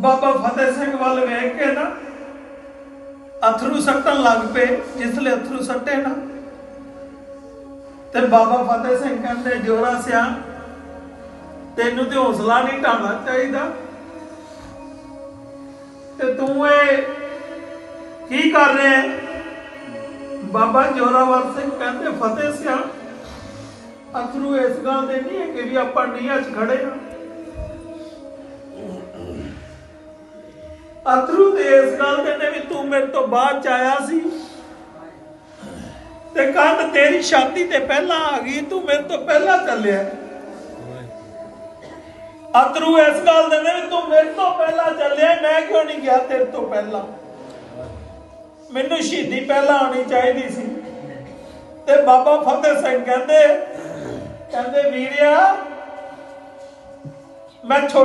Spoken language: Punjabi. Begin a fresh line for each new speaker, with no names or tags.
ਬਾਬਾ ਫਤਿਹ ਸਿੰਘ ਵੱਲ ਵੇਖ ਕੇ ਨਾ ਅਥਰੂ ਸੱਟਣ ਲੱਗ ਪਏ, ਜਿਸ ਅਥਰੂ ਸੱਟੇ ਨਾ। ਤੇ ਬਾਬਾ ਫਤਿਹ ਸਿੰਘ ਕਹਿੰਦੇ ਜੋਰਾ ਸਿਆ ਤੈਨੂੰ ਤੇ ਹੌਸਲਾ ਨਹੀਂ ਢਾਣਾ ਚਾਹੀਦਾ। ਤੇ ਤੂੰ ਇਹ ਕੀ ਕਰ ਰਿਹਾ ਬਾਬਾ ਜੋਰਾਵਰ ਸਿੰਘ ਕਹਿੰਦੇ, ਫਤਿਹ ਸਿਆ ਅਥਰੂ ਇਸ ਗੱਲ ਦੇ ਨਹੀਂ ਹੈ ਕਿ ਵੀ ਆਪਾਂ ਨੀਹਾਂ 'ਚ ਖੜੇ ਹਾਂ। ਅਥਰੂ ਦੇ ਇਸ ਗੱਲ ਦੇ ਨੇ ਵੀ ਤੂੰ ਮੇਰੇ ਤੋਂ ਬਾਅਦ ਚ ਆਇਆ ਸੀ। ਤੇ ਕੰਧ ਤੇਰੀ ਛਾਤੀ ਤੇ ਪਹਿਲਾਂ ਆ ਗਈ, ਤੂੰ ਮੇਰੇ ਤੋਂ ਪਹਿਲਾਂ ਚੱਲਿਆ। ਅਥਰੂ ਇਸ ਗੱਲ ਦੇ ਨੇ ਤੂੰ ਮੇਰੇ ਤੋਂ ਪਹਿਲਾਂ ਚੱਲਿਆ, ਮੈਂ ਕਿਉਂ ਨਹੀਂ ਗਿਆ ਤੇਰੇ ਤੋਂ ਪਹਿਲਾਂ? ਮੈਨੂੰ ਸ਼ਹੀਦੀ ਪਹਿਲਾਂ ਆਉਣੀ ਚਾਹੀਦੀ ਸੀ। ਤੇ ਬਾਬਾ ਫਤਿਹ ਸਿੰਘ ਕਹਿੰਦੇ ਕਹਿੰਦੇ ਵੀਰਿਆ, ਮੈਂ ਛੋਟਾ